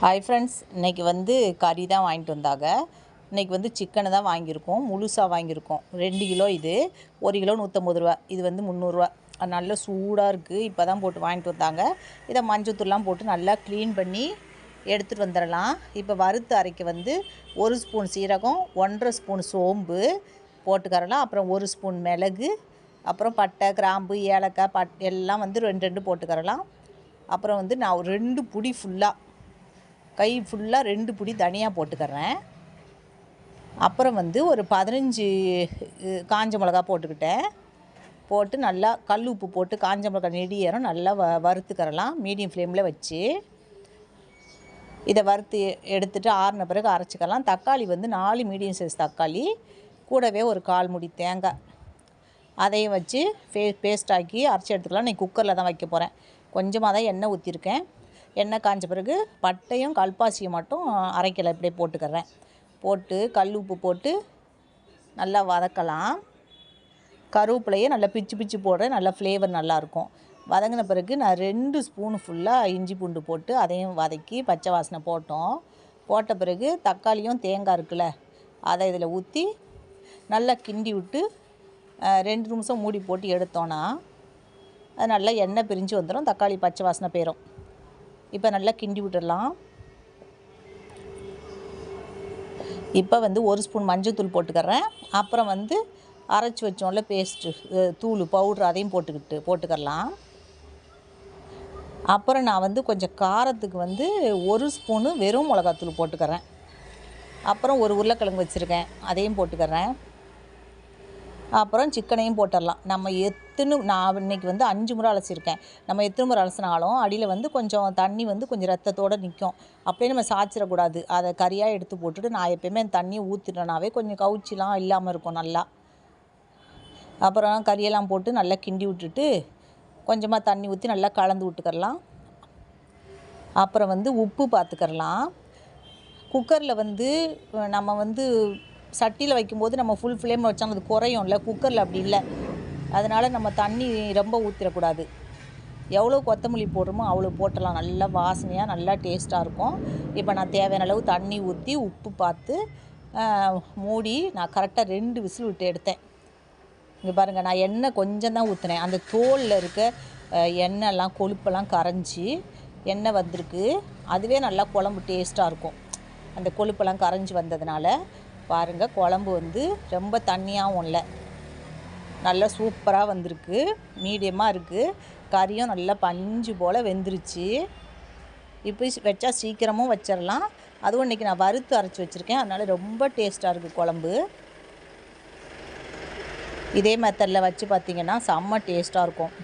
Hi friends இன்றைக்கி வந்து கறி தான் வாங்கிட்டு வந்தாங்க. இன்றைக்கி வந்து சிக்கனை தான் வாங்கியிருக்கோம். முழுசாக வாங்கியிருக்கோம். ரெண்டு கிலோ இது. ஒரு கிலோ நூற்றம்பது ரூபா. இது வந்து முந்நூறுரூவா நல்ல சூடாக இருக்குது இப்போ தான் போட்டு வாங்கிட்டு வந்தாங்க. இதை மஞ்சத்தூள்லாம் போட்டு நல்லா க்ளீன் பண்ணி எடுத்துகிட்டு வந்துடலாம். இப்போ வறுத்து அரைக்க வந்து ஒரு ஸ்பூன் சீரகம் ஒன்றரை ஸ்பூன் சோம்பு போட்டுக்கறலாம். அப்புறம் ஒரு ஸ்பூன் மிளகு அப்புறம் பட்டை கிராம்பு ஏலக்காய் பட் எல்லாம் வந்து ரெண்டு ரெண்டு போட்டுக்கறலாம். அப்புறம் வந்து நான் ரெண்டு புடி ஃபுல்லாக கை ஃபுல்லாக ரெண்டு பிடி தனியாக போட்டுக்கிறேன். அப்புறம் வந்து ஒரு பதினஞ்சு காஞ்ச மிளகா போட்டுக்கிட்டேன். போட்டு நல்லா கல் உப்பு போட்டு காஞ்ச மிளகா நெடியேறும் நல்லா வ வறுத்துக்கறலாம் மீடியம் ஃப்ளேமில் வச்சு. இதை வறுத்து எடுத்துகிட்டு ஆறின பிறகு அரைச்சிக்கலாம். தக்காளி வந்து நாலு மீடியம் சைஸ் தக்காளி கூடவே ஒரு கால் முடி தேங்காய். அதையும் வச்சு பே பேஸ்ட் ஆக்கி அரைச்சி எடுத்துக்கலாம். நீ குக்கரில் தான் வைக்க போகிறேன் கொஞ்சமாக தான் எண்ணெய் ஊற்றிருக்கேன் எண்ணெய் காஞ்ச பிறகு பட்டையும் கல்பாசியும் மட்டும் அரைக்கலை இப்படியே போட்டுக்கிறேன். போட்டு கல் உப்பு போட்டு நல்லா வதக்கலாம். கருவேப்பிலையே நல்லா பிச்சு பிச்சு போடுறேன் நல்லா ஃப்ளேவர் நல்லாயிருக்கும். வதங்கின பிறகு நான் ரெண்டு ஸ்பூன் ஃபுல்லாக இஞ்சி பூண்டு போட்டு அதையும் வதக்கி பச்சை வாசனை போட்டோம். போட்ட பிறகு தக்காளியும் தேங்காய் இருக்குல்ல அதை இதில் ஊற்றி நல்லா கிண்டி விட்டு ரெண்டு நிமிஷம் மூடி போட்டு எடுத்தோன்னா அது நல்லா எண்ணெய் பிரிஞ்சு வந்துடும் தக்காளி பச்சை வாசனை போயிடும் இப்போ நல்லா கிண்டி விட்டுடலாம் இப்போ வந்து ஒரு ஸ்பூன் மஞ்சத்தூள் போட்டுக்கிறேன். அப்புறம் வந்து அரைச்சி வச்சோம்ல பேஸ்ட்டு தூள் பவுட்ரு அதையும் போட்டுக்கிட்டு போட்டுக்கிறலாம். அப்புறம் நான் வந்து கொஞ்சம் காரத்துக்கு வந்து ஒரு ஸ்பூனு வெறும் மிளகாத்தூள் போட்டுக்கிறேன். அப்புறம் ஒரு உருளைக்கிழங்கு வச்சுருக்கேன் அதையும் போட்டுக்கிறேன். அப்புறம் சிக்கனையும் போட்டுடலாம். நம்ம எத்தனை நான் இன்னைக்கு வந்து அஞ்சு முறை அலசியிருக்கேன். நம்ம எத்தனை முறை அலசினாலும் அடியில் வந்து கொஞ்சம் தண்ணி வந்து கொஞ்சம் ரத்தத்தோடு நிற்கும் அப்படியே நம்ம சாய்ச்சிடக்கூடாது. அதை கறியாக எடுத்து போட்டுட்டு நான் எப்பயுமே அந்த தண்ணியை ஊற்றிட்டேனாவே கொஞ்சம் கவுச்சிலாம் இல்லாமல் இருக்கும் நல்லா. அப்புறம் கறியெல்லாம் போட்டு நல்லா கிண்டி விட்டுட்டு கொஞ்சமாக தண்ணி ஊற்றி நல்லா கலந்து விட்டுக்கரலாம் அப்புறம் வந்து உப்பு பார்த்துக்கரலாம் குக்கரில் வந்து நம்ம வந்து சட்டியில் வைக்கும்போது நம்ம ஃபுல் ஃப்ளேம் வச்சாங்க அது குறையும்ல குக்கரில் அப்படி இல்லை. அதனால் நம்ம தண்ணி ரொம்ப ஊற்றிடக்கூடாது எவ்வளோ கொத்தமல்லி போடுறோமோ அவ்வளோ போட்டலாம் நல்லா வாசனையாக நல்லா டேஸ்ட்டாக இருக்கும். இப்போ நான் தேவையான அளவு தண்ணி ஊற்றி உப்பு பார்த்து மூடி நான் கரெக்டாக ரெண்டு விசில் விட்டு எடுத்தேன். இங்கே பாருங்கள் நான் எண்ணெய் கொஞ்சம் தான் ஊற்றினேன் அந்த தோலில் இருக்க எண்ணெய்லாம் கொழுப்பெல்லாம் கரைஞ்சி எண்ணெய் வந்திருக்கு. அதுவே நல்லா குழம்பு டேஸ்ட்டாக இருக்கும். அந்த கொழுப்பெல்லாம் கரைஞ்சி வந்ததுனால பாருங்கள் குழம்பு வந்து ரொம்ப தண்ணியாகவும் இல்லை. நல்லா சூப்பராக வந்திருக்கு மீடியமாக இருக்குது கறியும் நல்லா பஞ்சு போல் வெந்துருச்சு. இப்போ வச்சா சீக்கிரமும் வச்சிடலாம் அதுவும் இன்றைக்கி நான் வறுத்து அரைச்சி வச்சுருக்கேன். அதனால் ரொம்ப டேஸ்ட்டாக இருக்குது குழம்பு. இதே மெத்தடில் வச்சு பார்த்தீங்கன்னா செம்ம டேஸ்ட்டாக இருக்கும்.